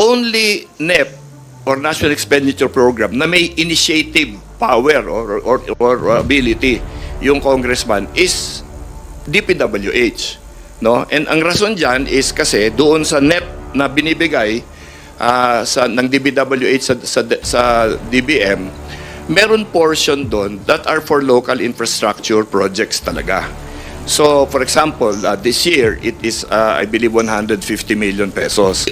only NEP or National Expenditure Program na may initiative power or, or, or ability yung congressman is DPWH. No? And ang rason dyan is kasi doon sa NEP na binibigay ah, sa, ng DPWH sa, sa, sa DBM, meron portion doon that are for local infrastructure projects talaga. So, for example, uh, this year, it is, uh, I believe, 150 million pesos.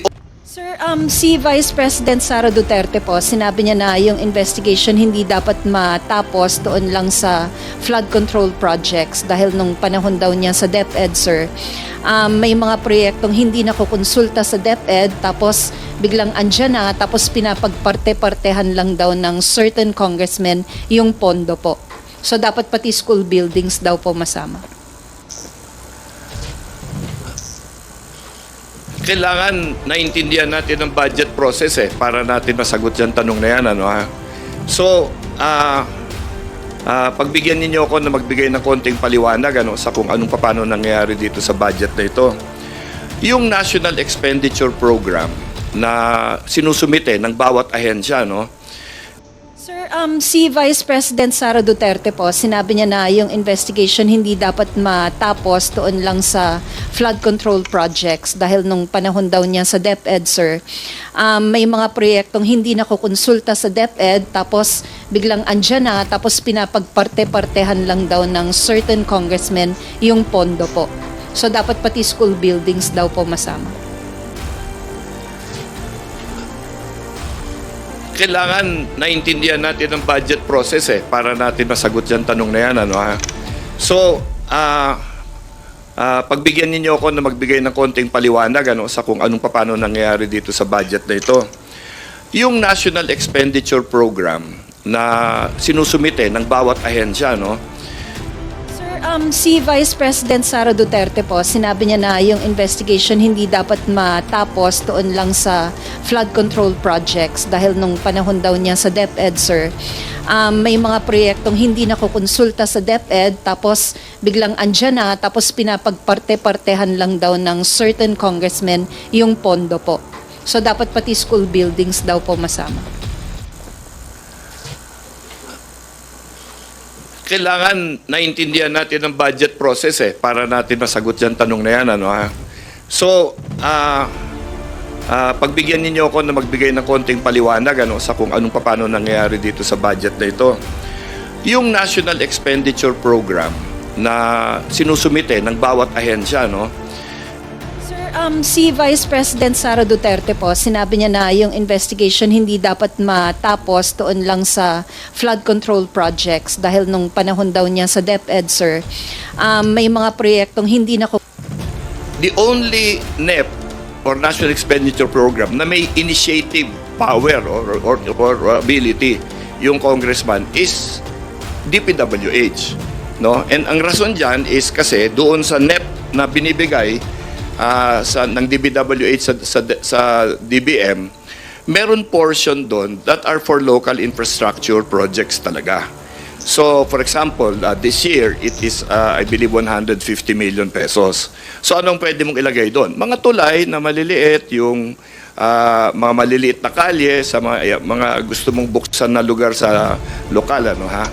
Sir, um, si Vice President Sara Duterte po, sinabi niya na yung investigation hindi dapat matapos doon lang sa flood control projects dahil nung panahon daw niya sa DepEd, sir, um, may mga proyektong hindi nakukonsulta sa DepEd tapos biglang andyan na tapos pinapagparte-partehan lang daw ng certain congressmen yung pondo po. So dapat pati school buildings daw po masama. Kailangan naintindihan natin ang budget process eh para natin masagot yung tanong na yan ano ha. So, ah ah, pagbigyan ninyo ako na magbigay ng konting paliwanag ano sa kung anong paano nangyayari dito sa budget na ito. Yung National Expenditure Program na sinusumite ng bawat ahensya no. Sir, um, si Vice President Sara Duterte po, sinabi niya na yung investigation hindi dapat matapos doon lang sa flood control projects dahil nung panahon daw niya sa DepEd, sir, um, may mga proyektong hindi nakukonsulta sa DepEd tapos biglang andyan na tapos pinapagparte-partehan lang daw ng certain congressmen yung pondo po. So dapat pati school buildings daw po masama. Kailangan naintindihan natin ang budget process eh para natin masagot yung tanong na yan ano ha. So, ah ah, pagbigyan ninyo ako na magbigay ng konting paliwanag ano sa kung anong paano nangyayari dito sa budget na ito. Yung National Expenditure Program na sinusumite ng bawat ahensya no. Um, si Vice President Sara Duterte po, sinabi niya na yung investigation hindi dapat matapos doon lang sa flood control projects dahil nung panahon daw niya sa DepEd, sir, um, may mga proyektong hindi nakukonsulta sa DepEd tapos biglang andyan na tapos pinapagparte-partehan lang daw ng certain congressmen yung pondo po. So dapat pati school buildings daw po masama. Kailangan naintindihan natin ang budget process eh para natin masagot yung tanong na yan ano ha. So, ah ah, pagbigyan ninyo ako na magbigay ng konting paliwanag ano sa kung anong paano nangyayari dito sa budget na ito. Yung National Expenditure Program na sinusumite ng bawat ahensya no. Um, si Vice President Sara Duterte po, sinabi niya na yung investigation hindi dapat matapos doon lang sa flood control projects dahil nung panahon daw niya sa DepEd, sir, um, may mga proyektong hindi na The only NEP or National Expenditure Program na may initiative power or, or, or ability yung congressman is DPWH. No? And ang rason dyan is kasi doon sa NEP na binibigay ah, sa, ng DPWH sa, sa, sa DBM, meron portion doon that are for local infrastructure projects talaga. So, for example, uh, this year, it is, uh, I believe, 150 million pesos. So, anong pwede mong ilagay doon? Mga tulay na maliliit, yung uh, mga maliliit na kalye, sa mga, mga gusto mong buksan na lugar sa lokal, ano ha?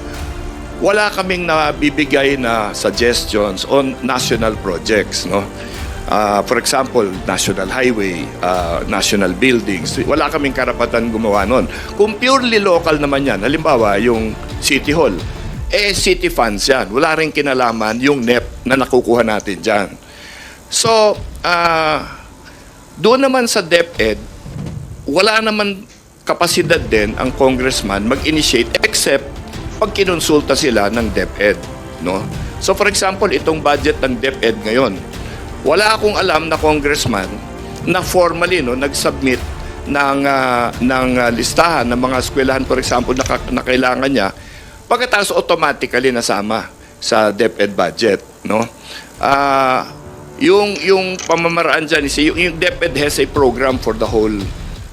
Wala kaming nabibigay na suggestions on national projects, no? Uh, for example, national highway, uh, national buildings. Wala kaming karapatan gumawa nun. Kung purely local naman yan, halimbawa yung City Hall, eh city funds yan. Wala rin kinalaman yung NEP na nakukuha natin dyan. So, uh, doon naman sa DepEd, wala naman kapasidad din ang congressman mag-initiate except pag kinonsulta sila ng DepEd. No? So for example, itong budget ng DepEd ngayon, wala akong alam na congressman na formally no, nag-submit ng, ah, ng ah, listahan ng mga eskwelahan, for example, na, na kailangan niya, pagkatapos automatically nasama sa DepEd budget. No? Ah, yung, yung pamamaraan dyan, is, yung, yung DepEd has a program for the whole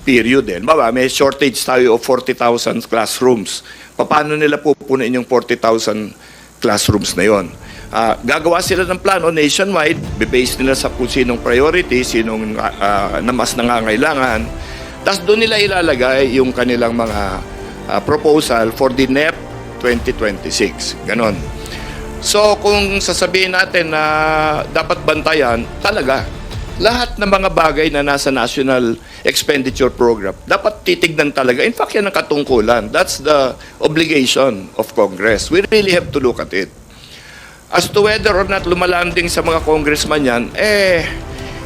period. Eh. Baba, may shortage tayo of 40,000 classrooms. Paano nila pupunin yung 40,000 classrooms na yon? Ah, gagawa sila ng plano nationwide, base nila sa kung sinong priority, sinong ah, na mas nangangailangan. Tapos doon nila ilalagay yung kanilang mga ah, proposal for the NEP 2026. Ganon. So kung sasabihin natin na dapat bantayan, talaga, lahat ng mga bagay na nasa National Expenditure Program, dapat titignan talaga. In fact, yan ang katungkulan. That's the obligation of Congress. We really have to look at it. As to whether or not lumalanding sa mga congressman yan, eh,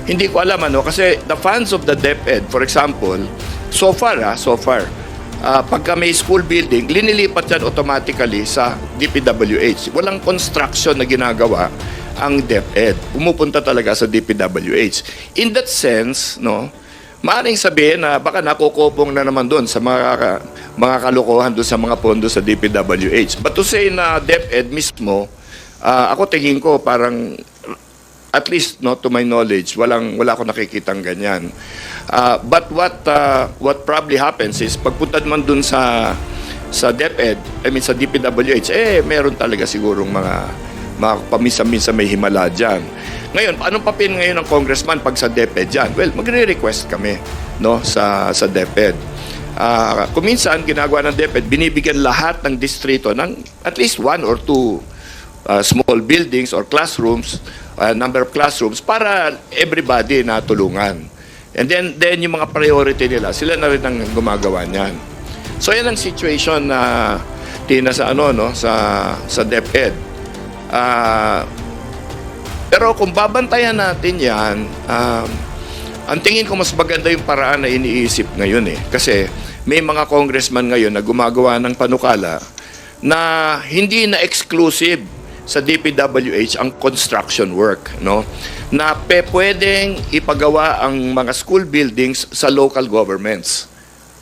hindi ko alam ano. Kasi the funds of the DepEd, for example, so far ha, so far, ah, pagka may school building, linilipat yan automatically sa DPWH. Walang construction na ginagawa ang DepEd. Pumupunta talaga sa DPWH. In that sense, no, Maaring sabihin na baka nakukupong na naman doon sa mga mga kalokohan doon sa mga pondo sa DPWH. But to say na DepEd mismo, ah, ako tingin ko parang at least no to my knowledge, walang wala ako nakikitang ganyan. Ah, but what ah, what probably happens is pagpunta man doon sa sa DepEd, I mean sa DPWH, eh meron talaga sigurong mga mga paminsan-minsan may himala dyan. Ngayon, anong papel ngayon ng congressman pag sa DepEd dyan? Well, magre-request kami no, sa, sa DepEd. Ah, kuminsan, ginagawa ng DepEd, binibigyan lahat ng distrito ng at least one or two uh, small buildings or classrooms, uh, number of classrooms para everybody na tulungan. And then then yung mga priority nila, sila na rin ang gumagawa niyan. So yan ang situation na tina sa ano no sa sa DepEd. Ah, pero kung babantayan natin 'yan, um, ang tingin ko mas maganda yung paraan na iniisip ngayon eh. Kasi may mga congressman ngayon na gumagawa ng panukala na hindi na exclusive sa DPWH ang construction work, no? Na pe pwedeng ipagawa ang mga school buildings sa local governments.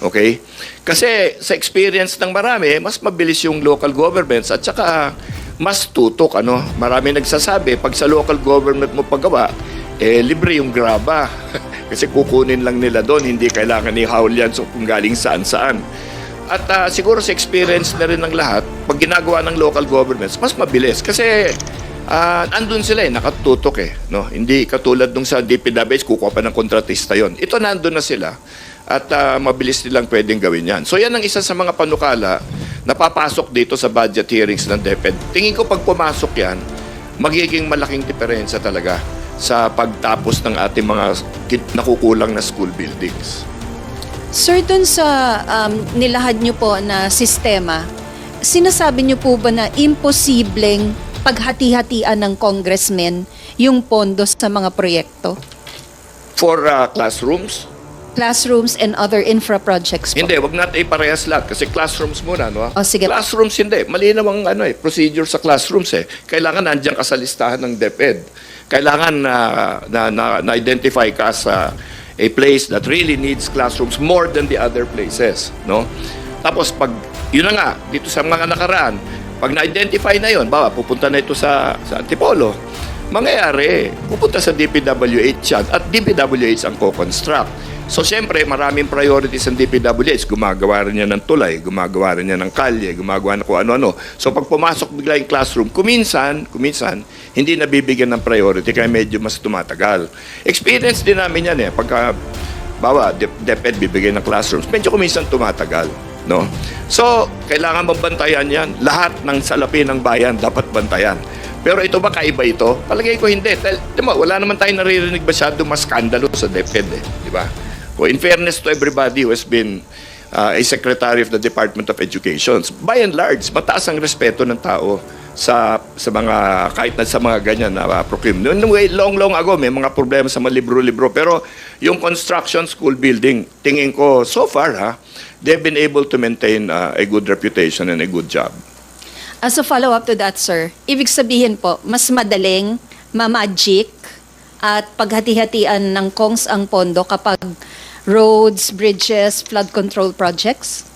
Okay? Kasi sa experience ng marami, mas mabilis yung local governments at saka mas tutok ano. Marami nagsasabi pag sa local government mo pagawa, eh libre yung graba. Kasi kukunin lang nila doon, hindi kailangan i-haul yan so kung galing saan-saan. At ah, siguro sa experience na rin ng lahat, pag ginagawa ng local governments, mas mabilis. Kasi ah, andun sila eh, nakatutok eh. No? Hindi katulad nung sa DPWH, kukuha pa ng kontratista yon. Ito nandun na sila at ah, mabilis nilang pwedeng gawin yan. So yan ang isa sa mga panukala na papasok dito sa budget hearings ng DepEd. Tingin ko pag pumasok yan, magiging malaking diferensya talaga sa pagtapos ng ating mga nakukulang na school buildings. Sir, dun sa um, nilahad nyo po na sistema, sinasabi nyo po ba na imposibleng paghati-hatian ng congressmen yung pondo sa mga proyekto? For ah, classrooms, Classrooms and other infra projects po. Hindi, wag natin iparehas lahat kasi classrooms muna, no? O, sige. Classrooms hindi. Malinaw ang ano eh, procedure sa classrooms eh. Kailangan nandiyan ka sa listahan ng DepEd. Kailangan na na, na, na-identify ka sa a place that really needs classrooms more than the other places, no? Tapos pag yun na nga dito sa mga nakaraan, pag na-identify na yon, bawa pupunta na ito sa sa Antipolo. Mangyayari, pupunta sa DPWH yan at DPWH ang co-construct. So, siyempre, maraming priorities ang DPWH. Gumagawa rin niya ng tulay, gumagawa rin niya ng kalye, gumagawa na kung ano-ano. So, pag pumasok bigla yung classroom, kuminsan, kuminsan, hindi nabibigyan ng priority kaya medyo mas tumatagal. Experience din namin yan eh. Pagka, bawa, Dep- DepEd bibigay ng classrooms, medyo kuminsan tumatagal. No? So, kailangan mabantayan yan. Lahat ng salapi ng bayan dapat bantayan. Pero ito ba kaiba ito? Palagay ko hindi. Dahil, di ba, wala naman tayo naririnig masyado mas skandalo sa DepEd eh. Di ba? Kung in fairness to everybody who has been uh, a secretary of the Department of Education, by and large, mataas ang respeto ng tao sa sa mga kahit na sa mga ganyan na uh, procurement. Noong way long long ago may mga problema sa mga libro-libro pero yung construction school building tingin ko so far ha they've been able to maintain uh, a good reputation and a good job. As a follow-up to that, sir, ibig sabihin po, mas madaling, ma-magic, at paghati-hatian ng kongs ang pondo kapag roads, bridges, flood control projects?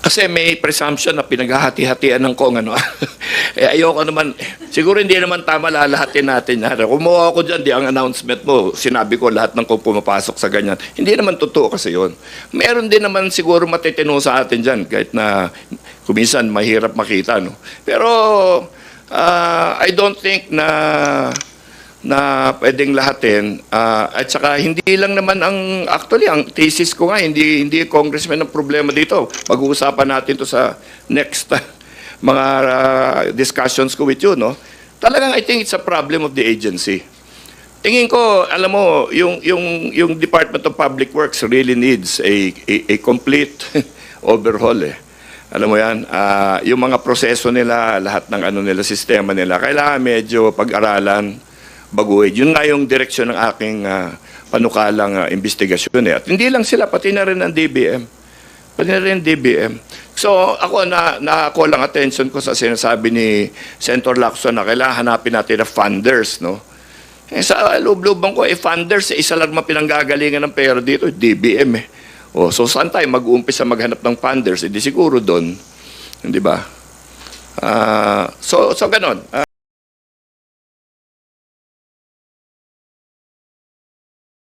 Kasi may presumption na pinaghahati-hatian ng kong ano. eh, ayoko naman, siguro hindi naman tama lalahatin natin. Ha? Kumuha ako dyan, di ang announcement mo, sinabi ko lahat ng kung pumapasok sa ganyan. Hindi naman totoo kasi yon. Meron din naman siguro matitino sa atin dyan, kahit na kuminsan mahirap makita. No? Pero uh, I don't think na na pwedeng lahatin. Ah, at saka hindi lang naman ang actually ang thesis ko nga hindi hindi congressman ang problema dito. Pag-uusapan natin to sa next ah, mga ah, discussions ko with you no? Talagang I think it's a problem of the agency. Tingin ko alam mo yung yung yung Department of Public Works really needs a a, a complete overhaul eh alam mo yan, ah, yung mga proseso nila, lahat ng ano nila, sistema nila, kailangan medyo pag-aralan, baguhin. Yun nga yung direksyon ng aking ah, panukalang ah, investigasyon. Eh. At hindi lang sila, pati na rin ang DBM. Pati na rin ang DBM. So ako, na, na ako lang attention ko sa sinasabi ni Senator Lacson na kailangan hanapin natin na funders, no? Eh, sa loob-looban ko, eh, funders, eh, isa lang naman pinanggagalingan ng pera dito, DBM eh. O, so saan tayo mag-uumpisa maghanap ng funders? Eh, di siguro doon. Hindi ba? Ah, so, so ganon.